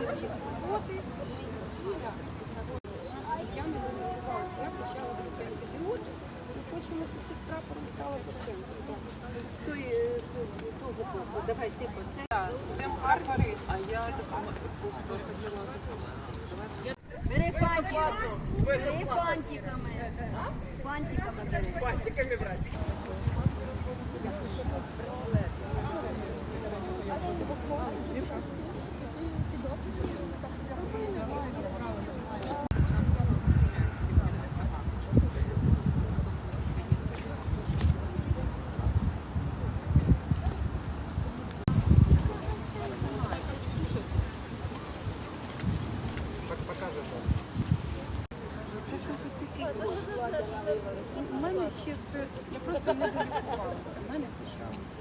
Я не домовлялася, я почала робити ми хочемо, щоб ти з прапором стала давай ти посе. А я до саме спустила. Бери фантиками. Бери фантиками. Фантиками бери. Фантиками брати. У мене ще це, я просто не долікувалася, в мене почалося.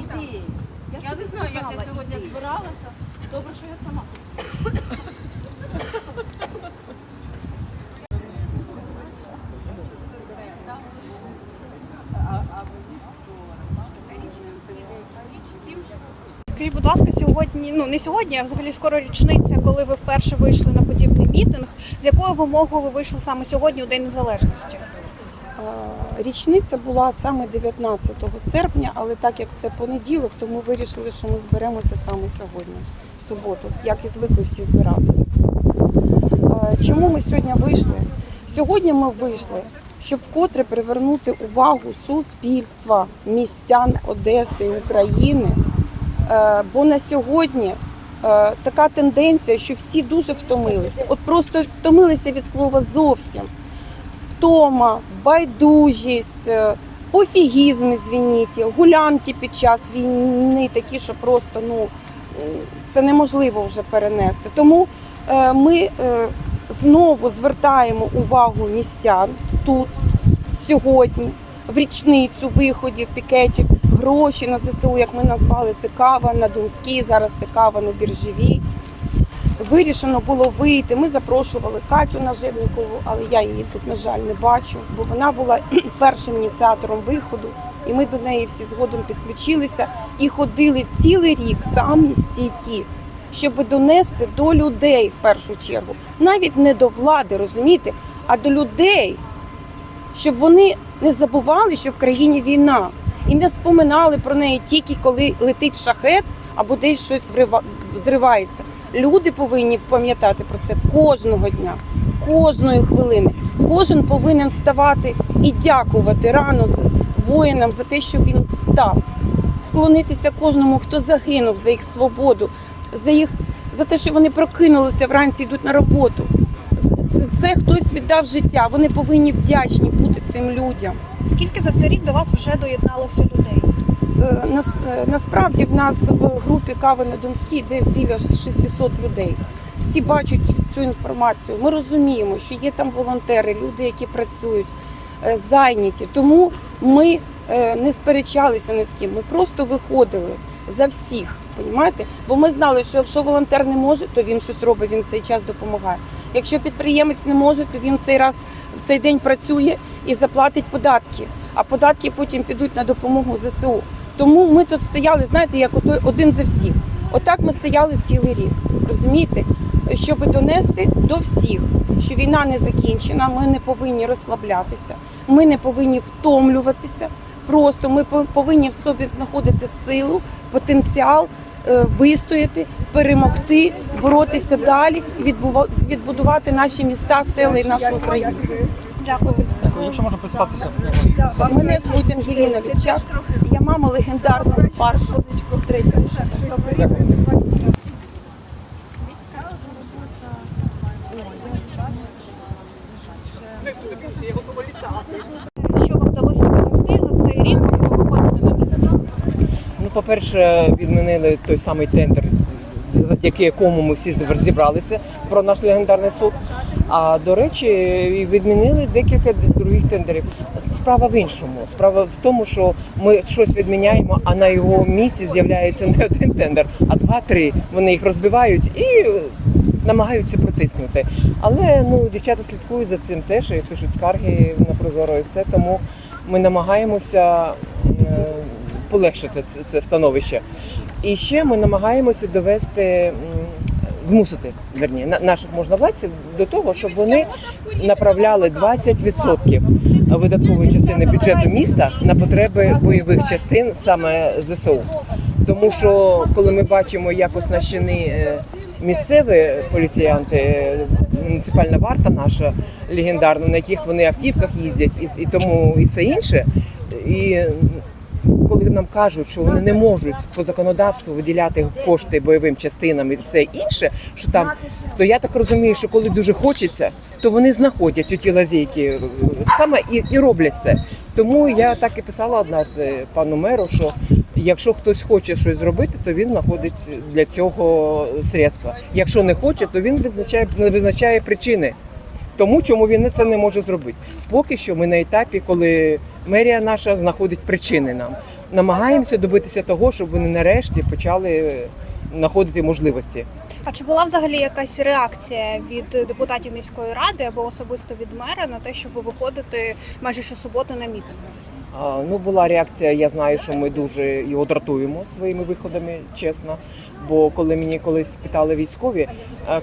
Іди. Я, Я сьогодні збиралася. Добре, що я сама. Скажіть, будь ласка, сьогодні, ну не сьогодні, а взагалі скоро річниця, коли ви вперше вийшли на подібний мітинг. З якою вимогою ви вийшли саме сьогодні у День Незалежності? Річниця була саме 19 серпня, але так як це понеділок, то ми вирішили, що ми зберемося саме сьогодні, в суботу, як і звикли всі збиратися. Чому ми сьогодні вийшли? Сьогодні ми вийшли, щоб вкотре привернути увагу суспільства, містян Одеси України. Бо на сьогодні така тенденція, що всі дуже втомилися. От просто втомилися від слова зовсім втома, байдужість, е, пофігізм, звініть, гулянки під час війни, такі, що просто ну це неможливо вже перенести. Тому е, ми е, знову звертаємо увагу містян тут, сьогодні, в річницю виходів, пікетів, гроші на ЗСУ, як ми назвали, це кава на Думській, зараз це кава на біржевій. Вирішено було вийти. Ми запрошували Катю Нажевнікову, але я її тут, на жаль, не бачу, бо вона була першим ініціатором виходу, і ми до неї всі згодом підключилися і ходили цілий рік самі стійкі, щоб донести до людей в першу чергу, навіть не до влади, розумієте, а до людей, щоб вони не забували, що в країні війна, і не споминали про неї тільки коли летить шахет або десь щось зривається. Люди повинні пам'ятати про це кожного дня, кожної хвилини. Кожен повинен вставати і дякувати рано воїнам за те, що він став, вклонитися кожному, хто загинув за їх свободу, за їх за те, що вони прокинулися вранці, йдуть на роботу. Це, це хтось віддав життя. Вони повинні вдячні бути цим людям. Скільки за цей рік до вас вже доєдналося людей? Е, Нас, е, насправді в нас в групі Кави на Думській десь біля 600 людей. Всі бачать цю інформацію. Ми розуміємо, що є там волонтери, люди, які працюють, е, зайняті. Тому ми не сперечалися ні з ким. Ми просто виходили за всіх. Понімаєте? Бо ми знали, що якщо волонтер не може, то він щось робить, він цей час допомагає. Якщо підприємець не може, то він цей раз в цей день працює і заплатить податки. А податки потім підуть на допомогу ЗСУ. Тому ми тут стояли, знаєте, як один за всіх. Отак ми стояли цілий рік. Розумієте? Щоб донести до всіх, що війна не закінчена, ми не повинні розслаблятися, ми не повинні втомлюватися. Просто ми по- повинні в собі знаходити силу, потенціал, е, вистояти, перемогти, боротися далі і відбудувати наші міста, села і нашу Україну. Дякую. Якщо можна представитися. Мене звуть Ангеліна Вівчак. Я мама легендарного фаршу третього. Що вам вдалося досягти за цей рік, коли ви виходите на? Ну, по-перше, відмінили той самий тендер, завдяки якому ми всі зібралися про наш легендарний суд. А до речі, відмінили декілька других тендерів. Справа в іншому. Справа в тому, що ми щось відміняємо, а на його місці з'являється не один тендер, а два-три. Вони їх розбивають і намагаються протиснути. Але ну дівчата слідкують за цим теж і пишуть скарги на прозоро і все. Тому ми намагаємося е, полегшити це становище. І ще ми намагаємося довести, змусити верні, на- наших можновладців до того, щоб вони направляли 20% видаткової частини бюджету міста на потреби бойових частин саме ЗСУ. Тому що коли ми бачимо, як оснащені місцеві поліціянти, муніципальна варта наша легендарна, на яких вони автівках їздять, і, і тому і все інше. І коли нам кажуть, що вони не можуть по законодавству виділяти кошти бойовим частинам і все інше, що там, то я так розумію, що коли дуже хочеться, то вони знаходять ті лазейки е, саме і, і роблять це. Тому я так і писала одна е, пану меру, що якщо хтось хоче щось зробити, то він знаходить для цього средства. Якщо не хоче, то він визначає визначає причини. Тому чому він це не може зробити. Поки що ми на етапі, коли мерія наша знаходить причини нам. Намагаємося добитися того, щоб вони нарешті почали знаходити можливості. А чи була взагалі якась реакція від депутатів міської ради або особисто від мера на те, що ви виходите майже щосуботи на мітинги? Ну, була реакція. Я знаю, що ми дуже його дратуємо своїми виходами, чесно. Бо коли мені колись питали військові,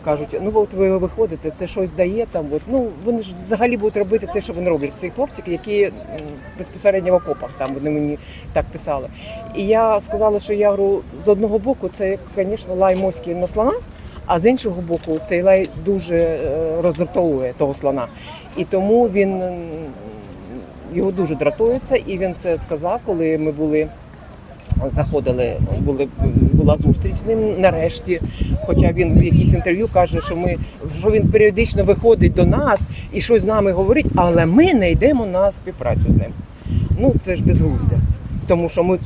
кажуть, ну от ви виходите, це щось дає там. От ну вони ж взагалі будуть робити те, що вони роблять. Ці хлопці, які безпосередньо в окопах, там вони мені так писали. І я сказала, що я говорю, з одного боку, це, звісно, лай моський на слона. А з іншого боку, цей лай дуже е, роздратовує того слона. І тому він його дуже дратується, і він це сказав, коли ми були. Заходили, були була зустріч з ним нарешті. Хоча він в якійсь інтерв'ю каже, що ми що він періодично виходить до нас і щось з нами говорить, але ми не йдемо на співпрацю з ним. Ну це ж безглуздя. Тому що ми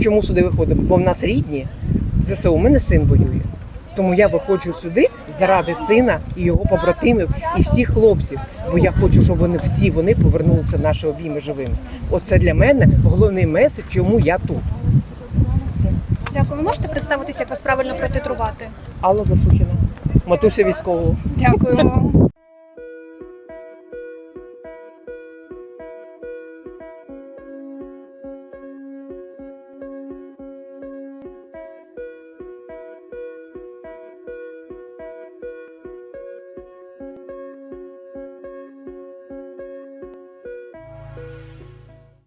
чому сюди виходимо? Бо в нас рідні ЗСУ, у мене син воює. Тому я виходжу сюди заради сина і його побратимів і всіх хлопців. Бо я хочу, щоб вони всі вони повернулися в наші обійми живими. Оце для мене головний меседж, чому я тут. Дякую. Ви можете представитися, як вас правильно протитрувати? Алла Засухіна, матуся військового. Дякую вам.